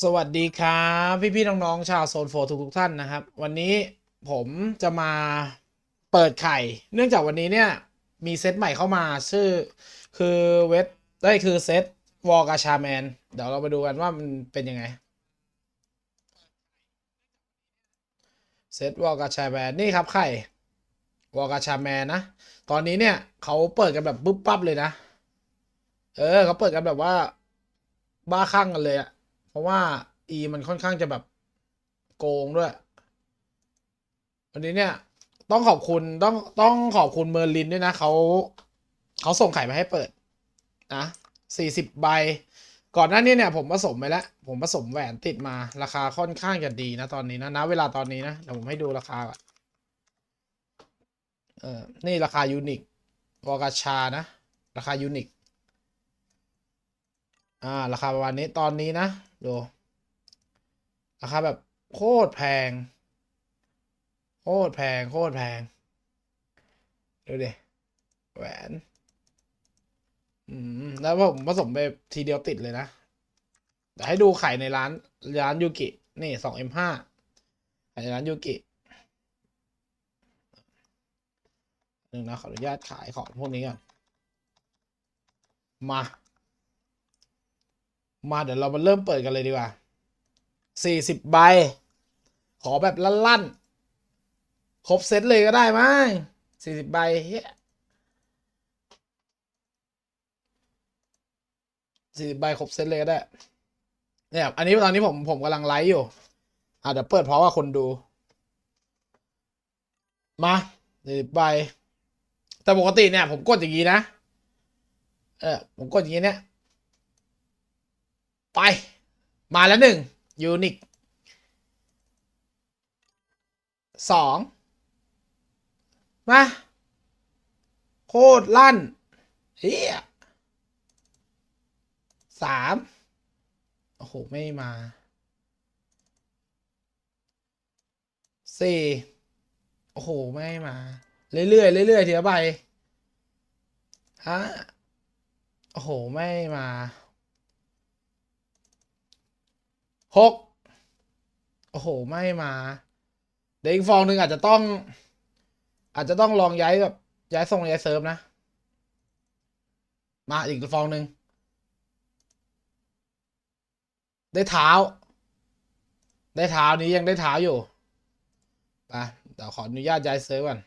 สวัสดีครับพี่พี่ๆน้องๆชาวโซนโฟทุกทุกๆท่านนะครับ วันนี้ผมจะมาเปิดไข่ เนื่องจากวันนี้เนี่ย มีเซตใหม่เข้ามาชื่อคือเวทได้คือเซตวอลกาชาแมน เดี๋ยวเรามาดูกันว่ามันเป็นยังไงเซตวอลกาชาแมนนี่ครับไข่วอลกาชาแมนนะ ตอนนี้เนี่ยเขาเปิดกันแบบปุ๊บปั๊บเลยนะ เออเขาเปิดกันแบบว่าบ้าคลั่งกันเลยอะ เพราะว่า E มันค่อนข้างจะแบบโกงด้วย วันนี้เนี่ย ต้องขอบคุณต้องต้องขอบคุณเมอร์ลินด้วยนะเขาเขาส่งไข่มาให้เปิด นะสี่สิบใบ ก่อนหน้านี้เนี่ย ผมผสมไปแล้ว ผมผสมแหวนติดมา ราคาค่อนข้างจะดีนะตอนนี้นะนะเวลาตอนนี้นะเดี๋ยวผมให้ดูราคาก่อนเออนี่ราคายูนิควอกาชานะ ราคายูนิคอ่า ราคาประมาณนี้ตอนนี้นะ ดูราคาแบบโคตรแพง โคตรแพง โคตรแพง ดูดิ แหวน อืม แล้วผมผสมไปทีเดียวติดเลยนะเดี๋ยวให้ดูไข่ในร้าน ร้านยูกิ นี่สองเอ็มห้าไข่ในร้านยูกิหนึ่งนะขออนุญาตขายของพวกนี้ก่อน มา มาเดี๋ยวเรามาเริ่มเปิดกันเลยดีกว่าสี่สิบใบ ขอแบบลั่นๆ ครบเซตเลยก็ได้มั้งสี่สิบใบเฮ้ยสี่สิบใบครบเซตเลยก็ได้ เนี่ยอันนี้ตอนนี้ผมผมกำลังไลฟ์อยู่ อะเดี๋ยวเปิดเพราะว่าคนดู มาสี่สิบใบ แต่ปกติเนี่ย ผมกดอย่างนี้นะ เออผมกดอย่างนี้เนี่ย ไป มาแล้วหนึ่งยูนิคสองมา โคตรลั่นเฮียสามโอ้โห ไม่มาสี่โอ้โห ไม่มา เรื่อยๆเรื่อยๆทีละใบห้าโอ้โห ไม่มา หกโอ้โห ไม่มาเดี๋ยวอีกฟองหนึ่งอาจจะต้อง อาจจะต้องลองย้ายแบบย้ายทรงย้ายเซิร์ฟนะ มาอีกฟองหนึ่งได้เท้า ได้เท้านี้ยังได้เท้าอยู่ไปเดี๋ยวขออนุญาตย้ายเซิร์ฟก่อน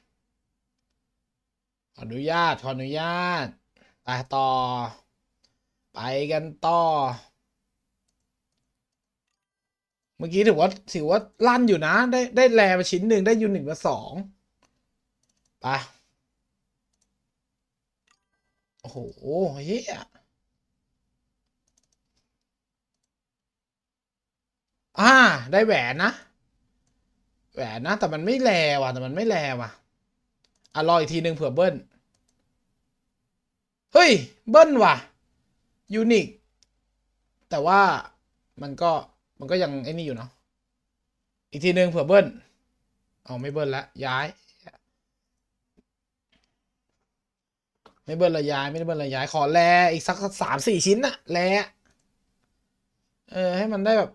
ขออนุญาตขออนุญาตไปต่อ ไปกันต่อ มื่อกี้ถือว่าถือว่าลั่นอยู่นะ ได้ได้แรมาชิ้นหนึ่งได้ยูนิตมาสองไปโอ้โหเฮียอ่า ได้แหวนนะ แหวนนะ แต่มันไม่แรว่ะ แต่มันไม่แรว่ะอะรออีกทีหนึ่งเผื่อเบิ้ล เฮ้ย เบิ้ลว่ะ ยูนิค แต่ว่ามันก็ มันก็ยังไอ้นี่อยู่เนาะอีกทีหนึ่งเผื่อเบิ้ลเอาไม่เบิ้ลละย้าย ไม่เบิ้ลละย้ายไม่ได้เบิ้ลละย้ายขอแลอีกสักสามสี่ชิ้นน่ะแลเออให้มันได้แบบ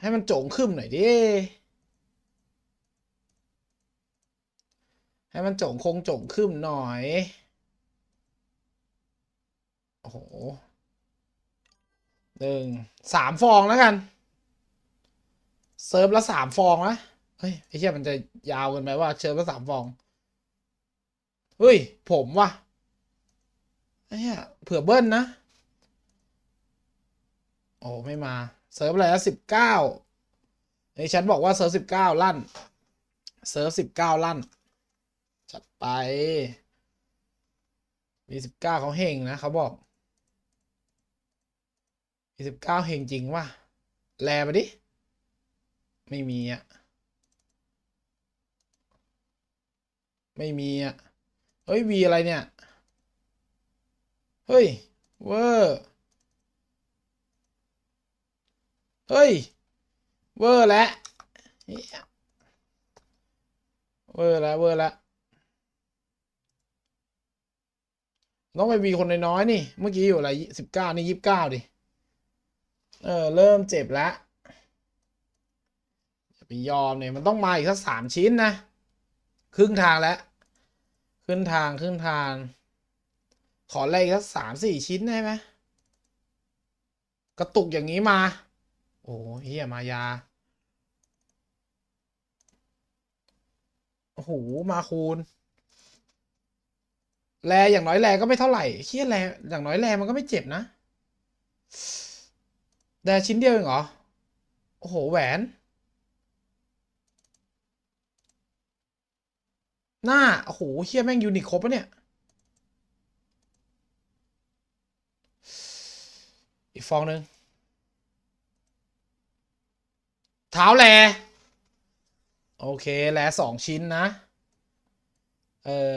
ให้มันโจ่งขึ้นหน่อยดิให้มันโจ่งคงโจ่งขึ้นหน่อย โอ้โหหนึ่งสามฟองแล้วกัน เซิร์ฟละสามฟองนะเฮ้ยไอ้เหี้ยมันจะยาวเกันไหมว่าเซิร์ฟละสามฟองเฮ้ย ผมว่ะไอ้เหี้ยเผื่อเบิ้ลนะ โอ้ไม่มา เซิร์ฟอะไรละสิบเก้าไอ้ฉันบอกว่าเซิร์ฟสิบเก้าลั่น เซิร์ฟสิบเก้าลั่น จัดไปมีสิบเก้าเขาเฮงนะเขาบอกมีสิบเก้าเฮงจริงว่ะแลมาดิ ไม่มีอะ ไม่มีอะ เฮ้ยวีอะไรเนี่ย เฮ้ย เวอร์เฮ้ย เวอร์แล้วเหี้ยเวอร์แล้วเวอร์แล้วต้องไปวีคนน้อยๆนี่ เมื่อกี้อยู่อะไรสิบเก้านี่ยี่สิบเก้าดิ เออ เริ่มเจ็บแล้ว ไปยอมเนี่ยมันต้องมาอีกสักสามชิ้นนะ ครึ่งทางแล้ว ขึ้นทางขึ้นทาง ขออะไรอีกสักสามสี่ชิ้นได้ไหมกระตุกอย่างนี้มา โอ้เฮียมายาโอ้โหมาคูณแลอย่างน้อยแลก็ไม่เท่าไหร่เฮียแลอย่างน้อยแลมันก็ไม่เจ็บนะแลชิ้นเดียวเองเหรอ โอ้โห แหวน หน้า โอ้โหเฮียแม่งยูนิคครบปะเนี่ย อีกฟองหนึ่งเท้าแล โอเค แลสองชิ้นนะ เออ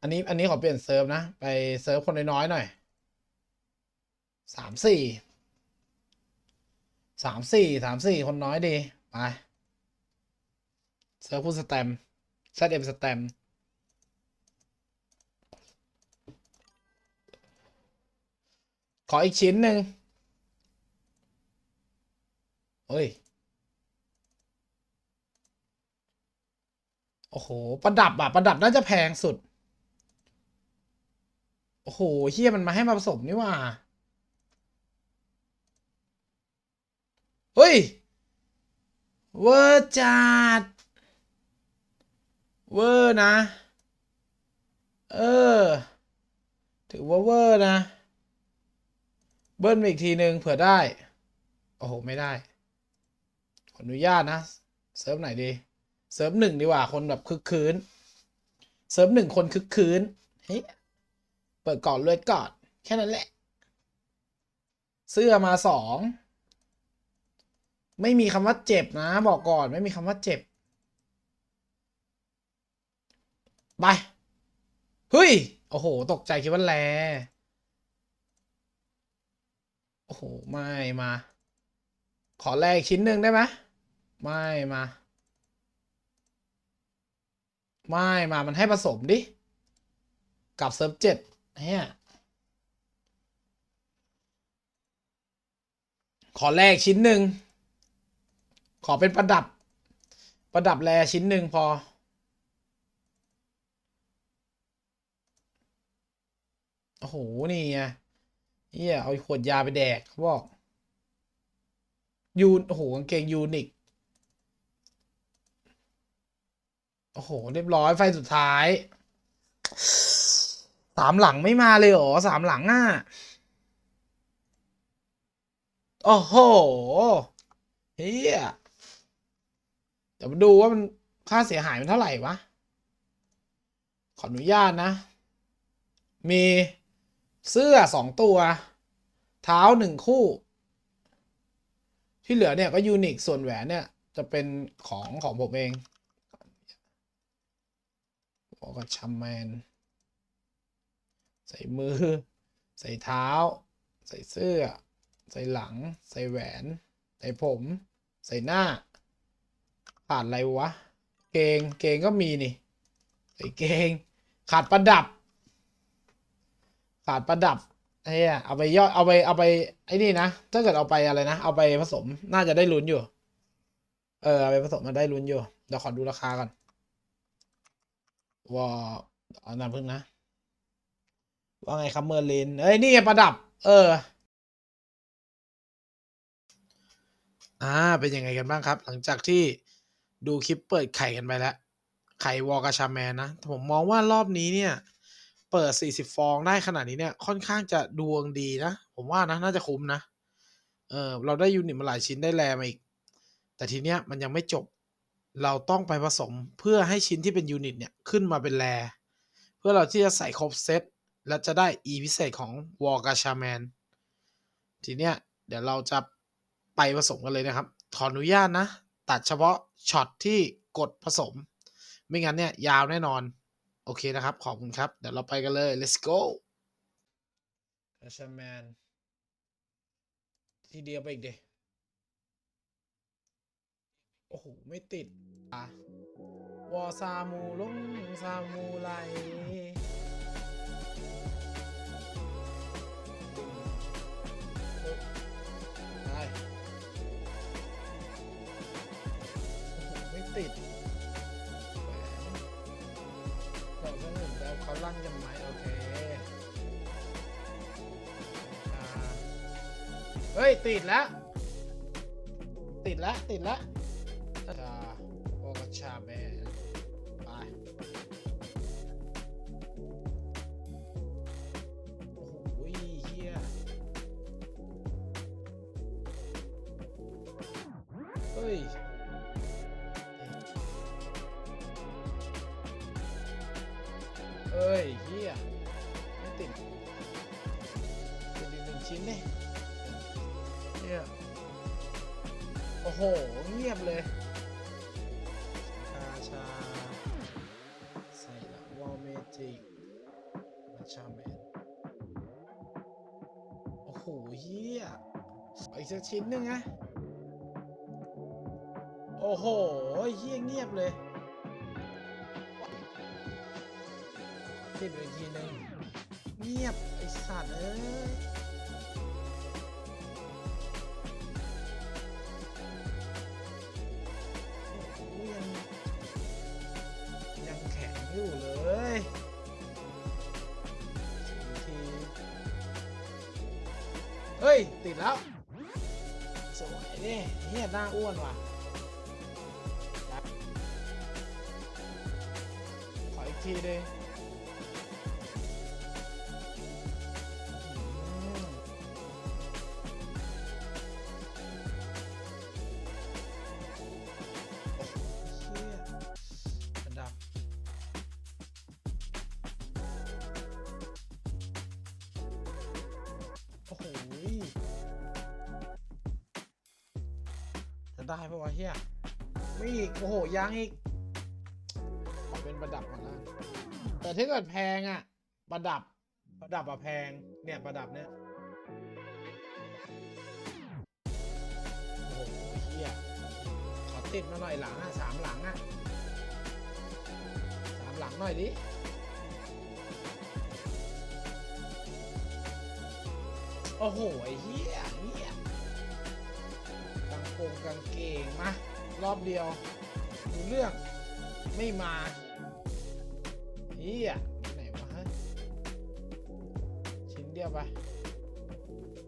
อันนี้ อันนี้ขอเปลี่ยนเซิร์ฟนะ ไปเซิร์ฟคนน้อยๆหน่อย สามสี่ สามสี่ สามสี่คนน้อยดี ไป เซิร์ฟผู้สแตมแซดเอ็มสแตมขออีกชิ้นหนึ่งเฮ้ย โอ้โห ประดับอะประดับน่าจะแพงสุด โอ้โหเฮียมันมาให้มาผสมนี่หว่า เฮ้ย เวอร์จัด เวอร์นะ เออ ถือว่าเวอร์นะ เบิ้ลมาอีกทีหนึ่งเผื่อได้ โอ้โห ไม่ได้ ขออนุญาตนะ เซิร์ฟไหนดี เซิร์ฟหนึ่งดีกว่า คนแบบคึกคืน เซิร์ฟหนึ่งคนคึกคืน เฮ้ย เปิดก่อนเลยก่อน แค่นั้นแหละ เสื้อมาสอง ไม่มีคำว่าเจ็บนะ บอกก่อนไม่มีคำว่าเจ็บ ไปเฮ้ย โอ้โห ตกใจคิดว่าแลโอ้โห ไม่มา ขอแลกอีกชิ้นหนึ่งได้ไหมไม่มา ไม่มา มันให้ผสมดิ กับเซิร์ฟเจ็ดเฮียขอแลกชิ้นหนึ่ง ขอเป็นประดับ ประดับแลชิ้นหนึ่งพอ โอ้โห นี่ไงเฮียเอาขวดยาไปแดกเขาบอกยูนโอ้โหกางเกงยูนิคโอ้โห เรียบร้อยไฟสุดท้าย สามหลังไม่มาเลยเหรอสามหลังอะ โอ้โหเฮียเดี๋ยวมาดูว่ามันค่าเสียหายมันเท่าไหร่วะ ขออนุญาตนะ มี เสื้อสองตัว เท้าหนึ่งคู่ ที่เหลือเนี่ยก็ยูนิคส่วนแหวนเนี่ย จะเป็นของของผมเองบอกกับชัมแมน ใส่มือ ใส่เท้า ใส่เสื้อ ใส่หลัง ใส่แหวน ใส่ผม ใส่หน้าขาดอะไรวะ เกง เกงก็มีนี่ ใส่เกง ขาดประดับาดประดับไอ้เนี่ยเอาไปย่อยเอาไปเอาไปไอ้นี่นะถ้าเกิดเอาไปอะไรนะเอาไปผสมน่าจะได้ลุ้นอยู่ เออเอาไปผสมมาได้ลุ้นอยู่เดี๋ยวขอดูราคาก่อนว่าเอาน้ำพึ่งนะ ว่าไงครับเมอร์ลินเอ้ยนี่ประดับ เออ อ่า เป็นยังไงกันบ้างครับ หลังจากที่ดูคลิปเปิดไข่กันไปแล้ว ไข่วอลกาชาแมนนะ ผมมองว่ารอบนี้เนี่ย เปิด 40 ฟองได้ขนาดนี้เนี่ย ค่อนข้างจะดวงดีนะ ผมว่านะ น่าจะคุ้มนะ เออเราได้ยูนิตมาหลายชิ้นได้แรมาอีก แต่ทีเนี้ยมันยังไม่จบ เราต้องไปผสมเพื่อให้ชิ้นที่เป็นยูนิตเนี่ยขึ้นมาเป็นแรเพื่อเราที่จะใส่ครบเซต และจะได้ e พิเศษของวอลกาชาแมน ทีเนี้ยเดี๋ยวเราจะไปผสมกันเลยนะครับ ขออนุญาตนะ ตัดเฉพาะช็อตที่กดผสม ไม่งั้นเนี่ยยาวแน่นอน โอเคนะครับ ขอบคุณครับ เดี๋ยวเราไปกันเลย let's go กาชแมนทีเดียวไปอีกเดโอ้โห ไม่ติดอะวอซามูลงซามูไรได้ เาลั่นกันไหโอเคเฮ้ย ติดแล้ว ติดแล้ว ติดแล้วชาโอกชาแมนไปโอ้ยเฮียเฮ้ย อ้ยเฮียไม่ติดติดอีกหนึ่งชิ้นเนี่ยเนี่ยโอ้โห เงียบเลย ชาชา ใส่ละวอลเมจิกมาชาแมนโอ้โหเฮียเอาอีกสักชิ้นหนึ่งนะ โอ้โหเฮียเงียบเลย ติดไปทีนึงเงียบ ไอสัตว์ เอ้ยยังยังแข็งอยู่เลยทีเฮ้ย ติดแล้ว สวยดิเฮียหน้าอ้วนว่ะขออีกทีเลย ได้ปะวะเฮียไม่อีก โอ้โหยังอีก ขอเป็นประดับก่อนละแต่ถ้าเกิดแพงอะประดับ ประดับอะแพง เนี่ยประดับเนี่ย โอ้โหเฮียขอติดมาหน่อยหลังอะสามหลังอะสามหลังหน่อยดิโอ้โหไอ้เฮียเฮีย กงโปรงกางเกงมารอบเดียวดูเรื่องไม่มาเฮียไหนวะฮะชิ้นเดียวไป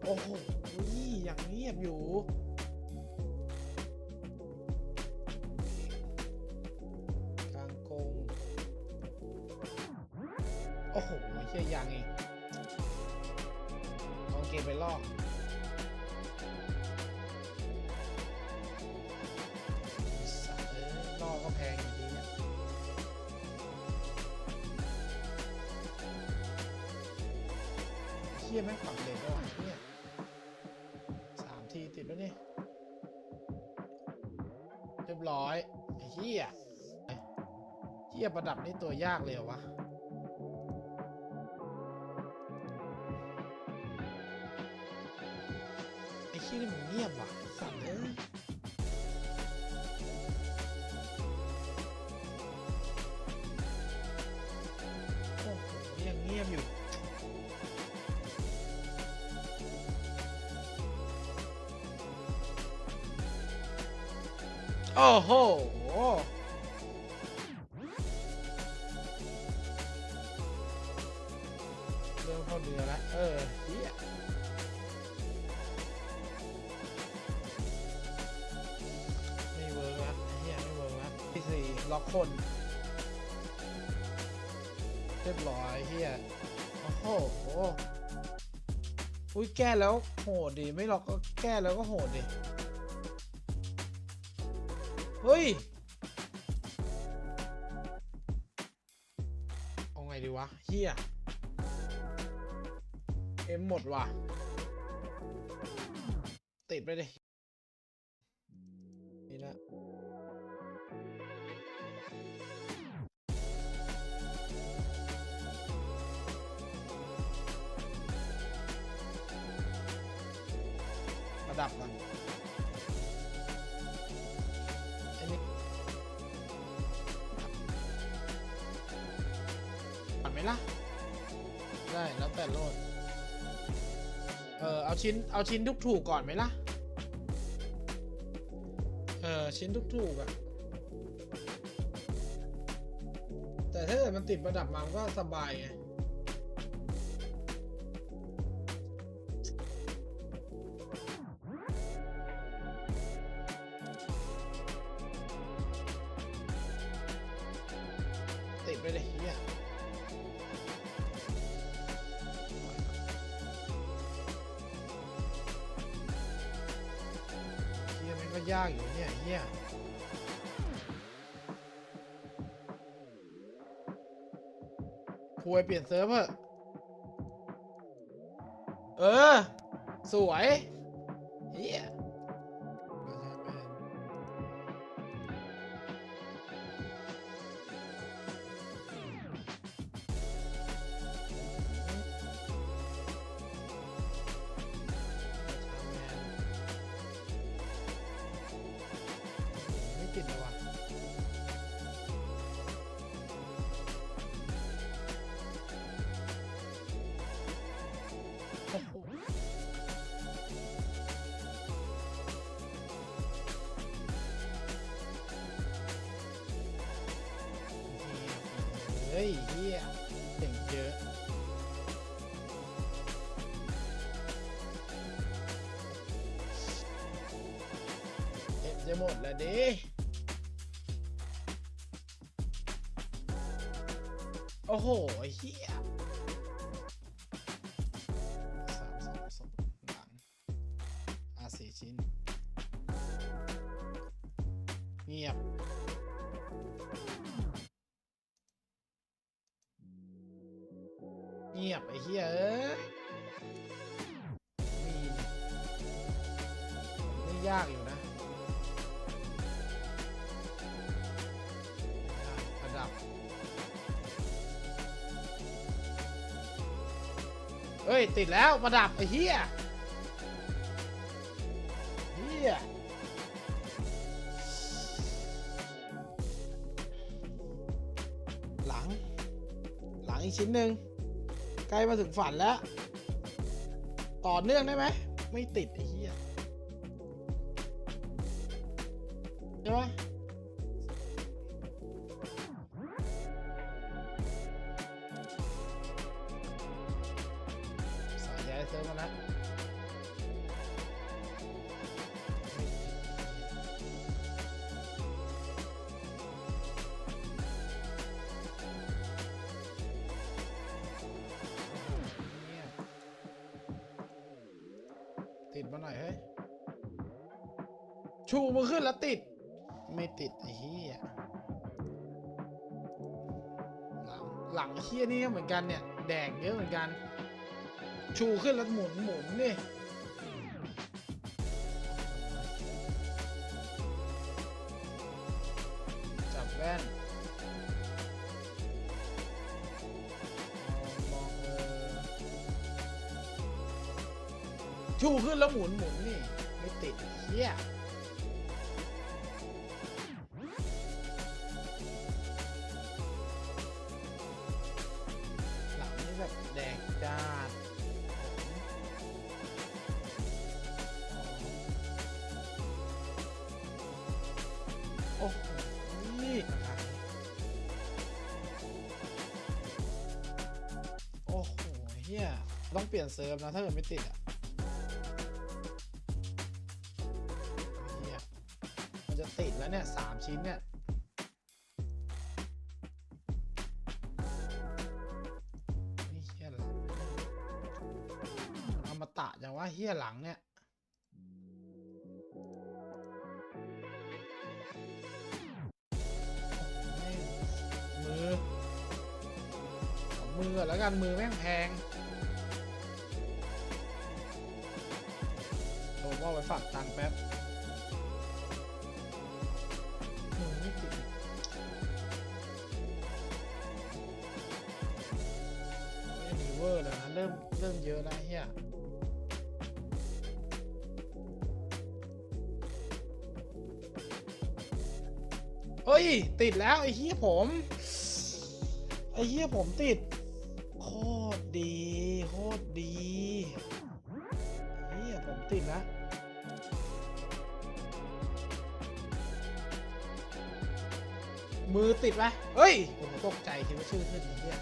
โอ้โหอย่างเงียบอยู่กลางกงโอ้โหเชี่ยยังอีกลองเกมไปลอก ชี่ยแม่งปรับเลทแล้วอะเนี่ยสามทีติดแล้วนี่เรียบร้อยไอ้เหี้ยเหี้ยประดับนี่ตัวยากเลยเหรอวะ โอ้โห เริ่มเข้าเนื้อแล้วเออเฮียไม่เวิร์กละเฮียไม่เวิร์กละที่สี่ล็อกคน เรียบร้อยเฮียโอ้โหอุ้ยแก้แล้วโหดดีไม่ล็อกก็แก้แล้วก็โหดดี เฮ้ย เอาไงดีวะเฮียเอ็มหมดว่ะ ติดไปดิ ชิ้นเอาชิ้นทุกถูกก่อนไหมล่ะ เออชิ้นทุกถูกอะแต่ถ้าเกิดมันติดประดับมามันก็สบายไง เปลี่ยนเซิร์ฟเถอะเออ สวย เฮ้ยเฮียเก่งเยอะเอ็มจะหมดแล้วดิโอ้โหเฮีย ติดแล้วประดับไอ้เหี้ยเหี้ยหลัง หลังอีกชิ้นหนึ่งใกล้มาถึงฝันแล้ว ต่อเนื่องได้ไหม ไม่ติดไอ้เหี้ยใช่ไหม ติดไอ้เหี้ยหลังหลังเหี้ยนี่ก็เหมือนกันเนี่ย แดกเยอะเหมือนกัน ชูขึ้นแล้วหมุนหมุนนี่จับแว่นมองมองชูขึ้นแล้วหมุนหมุนนี่ ไม่ติดเฮียห นี่นะครับโอ้โหเฮียต้องเปลี่ยนเซิร์ฟนะ ถ้าเกิดไม่ติดอะเฮียมันจะติดแล้วเนี่ยสามชิ้นเนี่ย เริ่มเริ่มเยอะแล้วเฮียเฮ้ย ติดแล้วไอ้เฮียผม ไอ้เหี้ยผมติด โคตรดี โคตรดีเฮียผมติดนะมือติดไหมเฮ้ยผมตกใจคิดว่าชื่อขึ้นเฮีย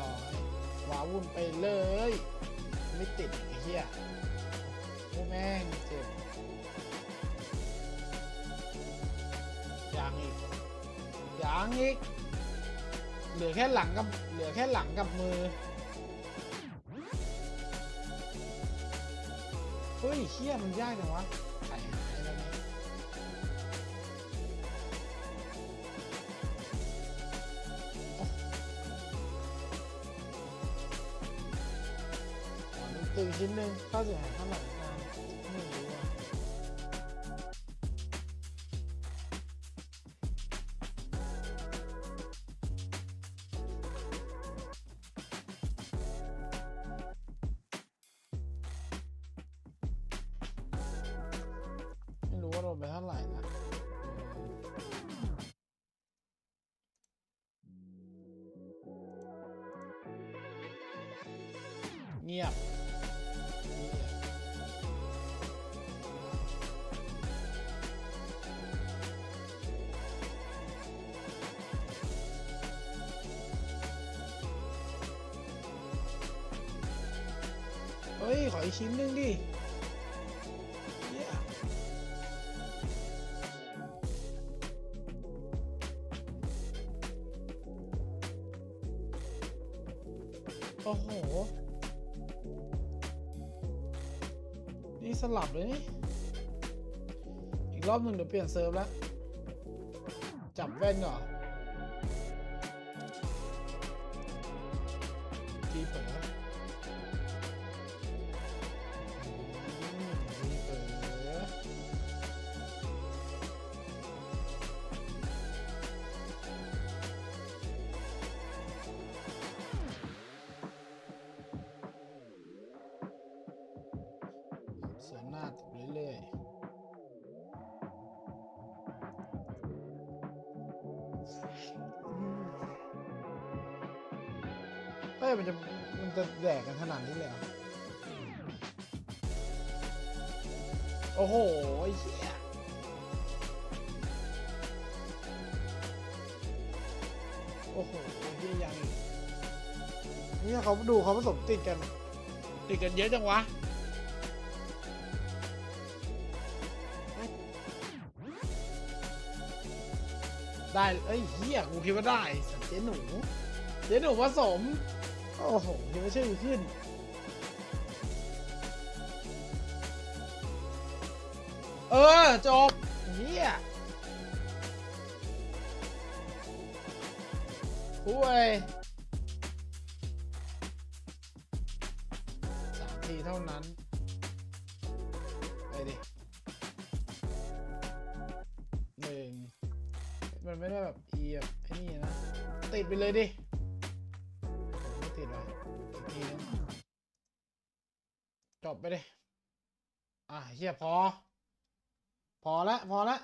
ร้อยว้าวุ่นไปเลย ไม่ติดไอ้เหี้ยโอ้แม่งเจ็บยังอีกยังอีก เหลือแค่หลังกับเหลือแค่หลังกับมือเฮ้ยเชี่ยมันยากจังวะ อ๋อมันตึงชิ้ ฮ้ย ขออีกชิ้นหนึ่งดิเหี้ยโอ้โห นี่สลับเลยนี่ อีกรอบหนึ่งเดี๋ยวเปลี่ยนเซิร์ฟแล้ว จับแว่นก่อน เฮ้ยมันจะมันจะแดกกันขนาดนี้เลยเหรอโอ้โหไอ้เหี้ยโอ้โหไอ้เหี้ยยังอีกเนี่ยเขาดูเขาผสมติดกัน ติดกันเยอะจังวะ ได้ เอ้ยเฮียกูคิดว่าได้สัตว์เจ๊หนู เจ๊หนูผสม โอ้โหยังไม่ใช่อขึ้น เออ จบเฮียคุยสามทีเท่านั้น ไปดิหนึ่งมันไม่ได้แบบเอีแบบไอ้นี่นะ ติดไปเลยดิ ไปดิ อะเฮียพอ พอละ พอละ